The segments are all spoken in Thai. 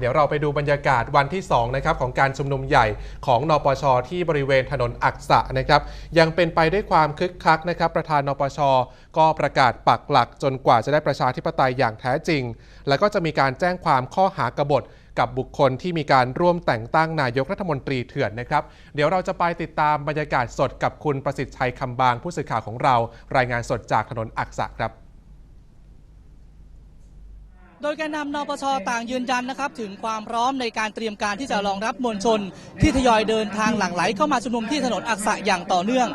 เดี๋ยวเราไปดูบรรยากาศวันที่2นะครับของการชุมนุมใหญ่ของนปช ที่บริเวณถนนอักษะนะครับยังเป็นไปด้วยความคึกคักนะครับ ประธานนปช ก็ประกาศปักหลักจนกว่าจะได้ประชาธิปไตยอย่างแท้จริง แล้วก็จะมีการแจ้งความข้อหากบฏกับบุคคลที่มีการร่วมแต่งตั้งนายกรัฐมนตรีเถื่อนนะครับ เดี๋ยวเราจะไปติดตามบรรยากาศสดกับคุณประสิทธิ์ชัยคำบางผู้สื่อข่าวของเรา รายงานสดจากถนนอักษะครับ โดยแกนนำนปชต่างยืนยันนะครับ ถึงความพร้อมในการเตรียมการที่จะรองรับมวลชน ที่ทยอยเดินทางหลั่งไหลเข้ามาชุมนุมที่ถนนอักษะอย่างต่อเนื่อง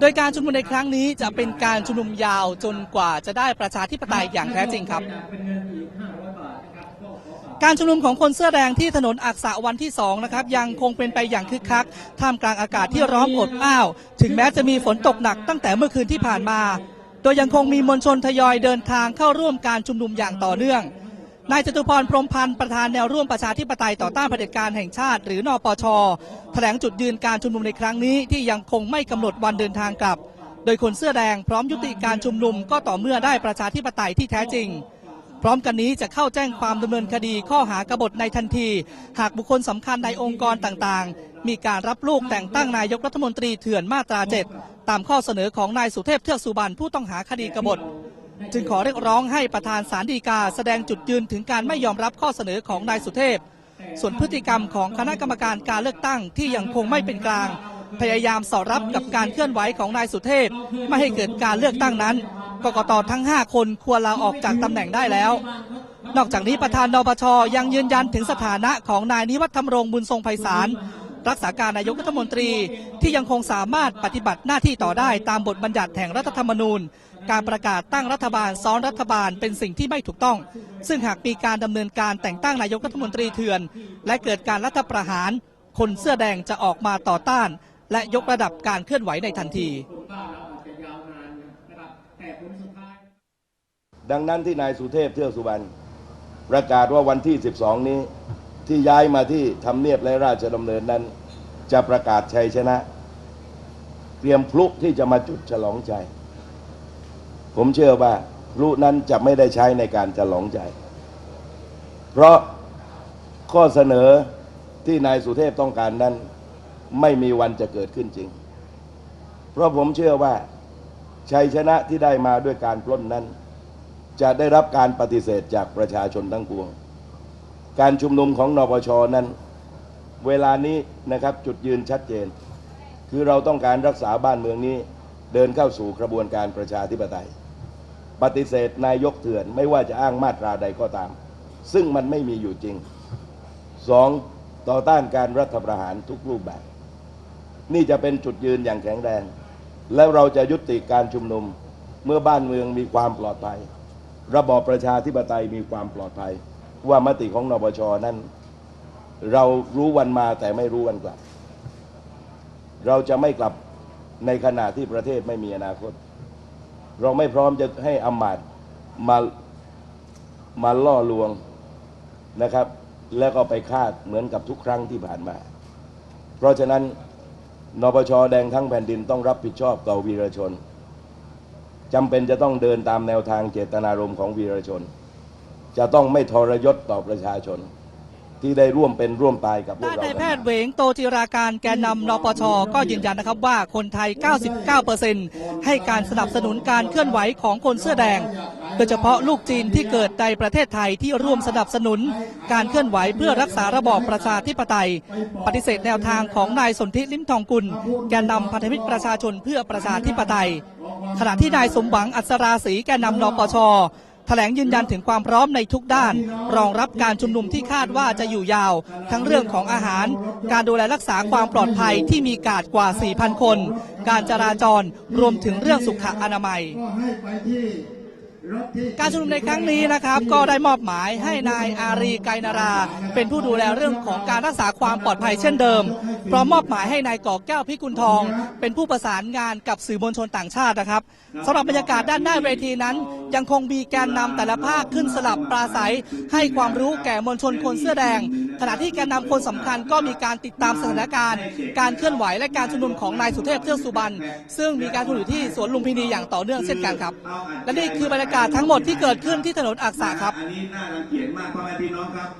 โดยการชุมนุมในครั้งนี้จะเป็นการชุมนุมยาวจนกว่าจะได้ประชาธิปไตยอย่างแท้จริงครับ การชุมนุมของคนเสื้อแดงที่ถนนอักษะวันที่2นะครับยังคงเป็นไปอย่างคึกคักท่ามกลางอากาศที่ร้อนอบอ้าว ถึงแม้จะมีฝนตกหนักตั้งแต่เมื่อคืนที่ผ่านมา โดยยังคงมีมวลชนทยอยเดินทางเข้าร่วมการชุมนุมอย่างต่อเนื่อง นายจตุพรพรมพันธ์ประธานแนวร่วมประชาธิปไตยต่อต้านเผด็จการแห่งชาติหรือนปชแถลงจุดยืนการชุมนุมในครั้งนี้ที่ยังคงไม่กำหนดวันเดินทางกลับ โดยคนเสื้อแดงพร้อมยุติการชุมนุมก็ต่อเมื่อได้ประชาธิปไตยที่แท้จริง พร้อมกันนี้จะเข้าแจ้งความดำเนินคดีข้อหากบฏในทันที หากบุคคลสำคัญในองค์กรต่างๆ มีการรับลูกแต่งตั้งนายกรัฐมนตรีเถื่อนมาตราเจ็ดตามข้อเสนอของนายสุเทพเทือกสุบรรณผู้ต้องหาคดีกบฏ จึงขอเรียกร้องให้ประธานศาลฎีกา แสดงจุดยืนถึงการไม่ยอมรับข้อเสนอของนายสุเทพ ส่วนพฤติกรรมของคณะกรรมการการเลือกตั้งที่ยังคงไม่เป็นกลาง พยายามสอดรับกับการเคลื่อนไหวของนายสุเทพ ไม่ให้เกิดการเลือกตั้งนั้นกกตทั้ง 5 คนควรลาออกจากตำแหน่งได้แล้ว นอกจากนี้ประธานนปชยังยืนยันถึงสถานะของนายนิวัฒน์ธรรมรงค์บุญทรงไพศาล รักษาการนายกรัฐมนตรีที่ยังคงสามารถปฏิบัติหน้าที่ต่อได้ตามบทบัญญัติแห่งรัฐธรรมนูญ การประกาศตั้งรัฐบาลซ้อนรัฐบาลเป็นสิ่งที่ไม่ถูกต้อง ซึ่งหากมีการดำเนินการแต่งตั้งนายกรัฐมนตรีเถื่อน และเกิดการรัฐประหาร คนเสื้อแดงจะออกมาต่อต้าน และยกระดับการเคลื่อนไหวในทันทีดังนั้นที่นายสุเทพเทือกสุบรรณประกาศว่าวันที่ 12 นี้ ที่ย้ายมาที่ทำเนียบและราชดำเนินนั้น จะประกาศชัยชนะ เตรียมพลุที่จะมาจุดฉลองใจ ผมเชื่อว่าพลุนั้นจะไม่ได้ใช้ในการฉลองใจ เพราะข้อเสนอที่นายสุเทพต้องการนั้น ไม่มีวันจะเกิดขึ้นจริง เพราะผมเชื่อว่าชัยชนะที่ได้มาด้วยการปล้นนั้น จะได้รับการปฏิเสธจากประชาชนทั้งปวง การชุมนุมของนปชนั้น เวลานี้นะครับจุดยืนชัดเจน คือเราต้องการรักษาบ้านเมืองนี้เดินเข้าสู่กระบวนการประชาธิปไตย ปฏิเสธนายกเถื่อนไม่ว่าจะอ้างมาตราใดก็ตาม ซึ่งมันไม่มีอยู่จริงสองต่อต้านการรัฐประหารทุกรูปแบบ นี่จะเป็นจุดยืนอย่างแข็งแรง แล้วเราจะยุติการชุมนุมเมื่อบ้านเมืองมีความปลอดภัย ระบอบประชาธิปไตยมีความปลอดภัย ว่ามติของนปชนั้น เรารู้วันมาแต่ไม่รู้วันกลับ เราจะไม่กลับในขณะที่ประเทศไม่มีอนาคต เราไม่พร้อมจะให้อำมาตมามาล่อลวงนะครับ แล้วก็ไปคาดเหมือนกับทุกครั้งที่ผ่านมา เพราะฉะนั้นนปชแดงทั้งแผ่นดินต้องรับผิดชอบต่อวีรชนจำเป็นจะต้องเดินตามแนวทางเจตนารมณ์ของวีรชน จะต้องไม่ทรยศต่อประชาชน ที่ได้ร่วมเป็นร่วมตายกับพวด้ากนเรานายแพทย์เหวงโตจิราการแกนนำนปช ก็ยืนยันนะครับว่าคนไทย 99%ให้การสนับสนุนการเคลื่อนไหวของคนเสื้อแดง โดยเฉพาะลูกจีนที่เกิดในประเทศไทยที่ร่วมสนับสนุน การเคลื่อนไหวเพื่อรักษาระบอบประชาธิปไตย ปฏิเสธแนวทางของนายสนธิลิ้มทองกุล แกนนำพันธมิตรประชาชนเพื่อประชาธิปไตยขณะที่นายสมหวังอัศราศรีแกนนำนปช แถลงยืนยันถึงความพร้อมในทุกด้าน รองรับการชุมนุมที่คาดว่าจะอยู่ยาว ทั้งเรื่องของอาหาร การดูแลรักษาความปลอดภัยที่มีกาดกว่า 4,000 คน การจราจรรวมถึงเรื่องสุขอนามัยการชุมนุมในครั้งนี้นะครับก็ได้มอบหมายให้นายอารีไกรนารา เป็นผู้ดูแลเรื่องของการรักษาความปลอดภัยเช่นเดิม พร้อมมอบหมายให้นายก่อแก้วพิกุลทอง เป็นผู้ประสานงานกับสื่อมวลชนต่างชาตินะครับสำหรับบรรยากาศด้านหน้าเวทีนั้น ยังคงมีแกนนำแต่ละภาคขึ้นสลับปราศัย ให้ความรู้แก่มวลชนคนเสื้อแดง ขณะที่แกนนำคนสำคัญก็มีการติดตามสถานการณ์ การเคลื่อนไหวและการชุมนุมของนายสุเทพเทือกสุบรรณซึ่งมีการชุมนุมอยู่ที่สวนลุมพินีอย่างต่อเนื่องเช่นกันครับ และนี่คือบรรยากาศทั้งหมดที่เกิดขึ้นที่ถนนอักษะครับอันนี้น่ารังเกียจมากพ่อแม่พี่น้องครับ